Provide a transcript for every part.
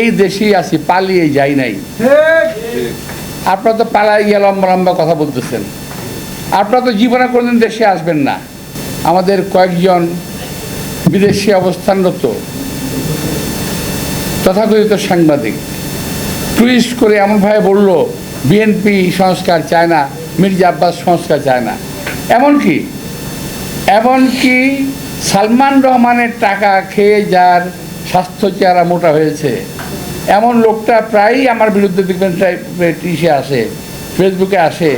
এই দেশেই আছি পালিয়ে যাই নাই। আপনারা তো পালাই গিয়ে লম্বা লম্বা কথা বলতেছেন। আপনারা তো জীবনে কোনোদিন দেশে আসবেন না। আমাদের কয়েকজন বিদেশে অবস্থানরত তথাকথিত সাংবাদিক। টুইস্ট করে এমনভাবে বলল বিএনপি সংস্কার চায় না মির্জা আব্বাস সংস্কার চায় না। এমনকি এমনকি সালমান রহমানের টাকা খেয়ে যার স্বাস্থ্য চেহারা মোটা হয়েছে এমন লোকটা প্রায়ই আমার বিরুদ্ধে দেখবেন ইসে আসে, ফেসবুকে আসে।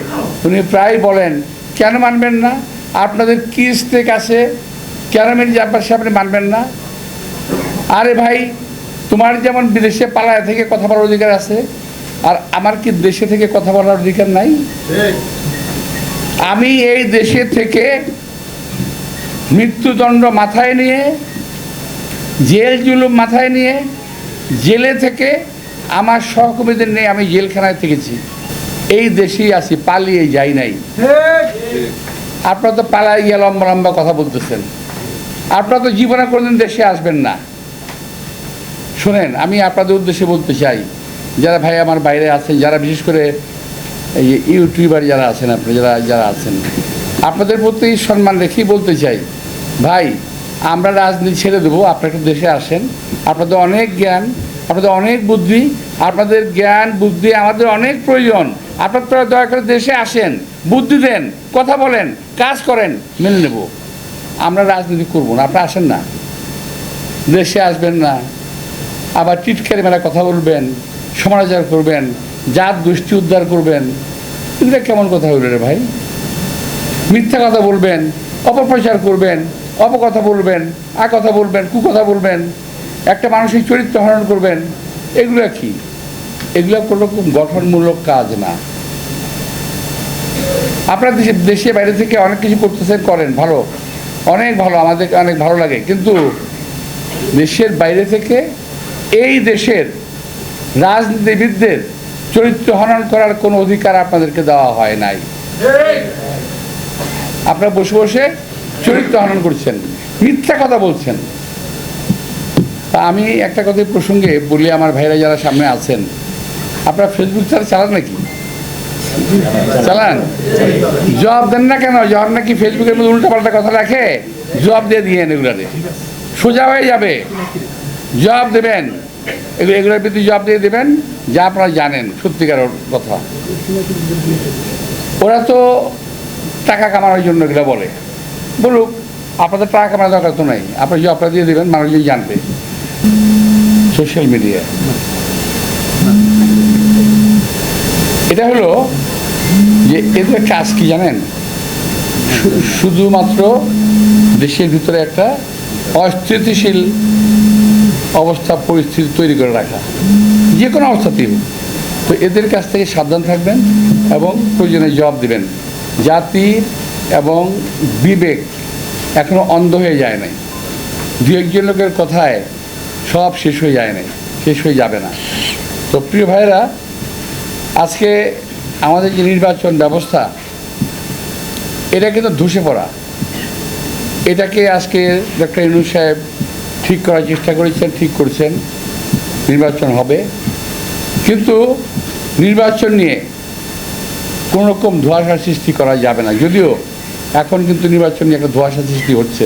উনি প্রায় বলেন, কেন মানবেন না? আপনাদের কি স্টেক আছে? কেন মির্জা আব্বাস আপনি মানবেন না? আরে ভাই, তোমার যেমন বিদেশে পালায় থেকে কথা বলার অধিকার আছে, আর আমার কি দেশে থেকে কথা বলার অধিকার নাই? আমি এই দেশে থেকে মৃত্যুদণ্ড মাথায় নিয়ে, জেল জুলুম মাথায় নিয়ে জেলে থেকে আমার সহকর্মীদের নিয়ে আমি জেলখানায় থেকেছি। এই দেশেই আছি পালিয়ে যাই নাই। আপনারা তো পালাই গিয়ে লম্বা লম্বা কথা বলতেছেন। আপনারা তো জীবনে কোনোদিন দেশে আসবেন না। শোনেন আমি আপনাদের উদ্দেশ্যে বলতে চাই যারা ভাই আমার বাইরে আছেন যারা বিশেষ করে এই যে ইউটিউবার যারা আছেন আপনি যারা যারা আছেন আপনাদের প্রতি সম্মান রেখেই বলতে চাই ভাই আমরা রাজনীতি ছেড়ে দেবো, আপনারা একটু দেশে আসেন। আপনাদের অনেক জ্ঞান, আপনাদের অনেক বুদ্ধি, আপনাদের জ্ঞান, বুদ্ধি আমাদের অনেক প্রয়োজন। আপনারা দয়া করে দেশে আসেন, বুদ্ধি দেন, কথা বলেন, কাজ করেন, মেনে নেব। আমরা রাজনীতি করব না, আপনারা আসেন না। দেশে আসবেন না। আবার টিটকারি মেলা কথা বলবেন, সমালোচনা করবেন, জাত গোষ্ঠী উদ্ধার করবেন। এগুলো কেমন কথা হইল রে ভাই? মিথ্যা কথা বলবেন, অপপ্রচার করবেন অপকথা বলবেন কথা বলবেন, কুকথা বলবেন, একটা মানুষের চরিত্র হরণ করবেন, এগুলো কি? এগুলো কোনো গঠনমূলক কাজ না। আপনারা দেশে দেশে বাইরে থেকে অনেক কিছু করতেছেন, করেন, ভালো। অনেক ভালো, আমাদের অনেক ভালো লাগে। কিন্তু দেশের বাইরে থেকে এই দেশের রাজনীতিবিদদের চরিত্র হনন করার কোনো অধিকার আপনাদেরকে দেওয়া হয় নাই। আপনারা বসে বসে চরিত্র হনন করছেন, মিথ্যা কথা বলছেন। তা আমি একটা কথা প্রসঙ্গে বলি, আমার ভাইরা যারা সামনে আছেন, আপনারা ফেসবুক ছাড়া চালান নাকি? চালান? জবাব দেন না কেন? জবাব নাকি ফেসবুকের মধ্যে উল্টাপাল্টা কথা রাখে? জবাব দিয়ে দিয়ে এগুলারে। সোজা হয়ে যাবে। জবাব দেবেন। এগুলো এগুলোর প্রতি জবাব দিয়ে দেবেন, যা আপনারা জানেন, সত্যিকার কথা। ওরা তো টাকা কামানোর জন্য এগুলো বলে। বলুক, আপনাদের টাকা কামানোর দরকার তো নাই। আপনি জবটা দিয়ে দেবেন মানুষজন জানবে। সোশ্যাল মিডিয়া এটা হলো যে এদের কাজ কি জানেন? শুধুমাত্র দেশের ভিতরে একটা অস্থিতিশীল অবস্থা, পরিস্থিতি তৈরি করে রাখা। যে কোনো অবস্থাতেই। তো এদের কাছ থেকে সাবধান থাকবেন এবং প্রয়োজনে জবাব দিবেন। জাতির এবং বিবেক এখনও অন্ধ হয়ে যায় নাই। দু একজন লোকের কথায় সব শেষ হয়ে যায় নাই, শেষ হয়ে যাবে না। তো প্রিয় ভাইরা আজকে আমাদের যে নির্বাচন ব্যবস্থা, এটা কিন্তু ধসে পড়া। এটাকে আজকে ডক্টর ইনু সাহেব ঠিক করার চেষ্টা করেছেন, ঠিক করছেন, নির্বাচন হবে। কিন্তু নির্বাচন নিয়ে কোনো রকম ধোঁয়াশা সৃষ্টি করা যাবে না। যদিও এখন কিন্তু নির্বাচন নিয়ে একটা ধোয়াশা সৃষ্টি হচ্ছে।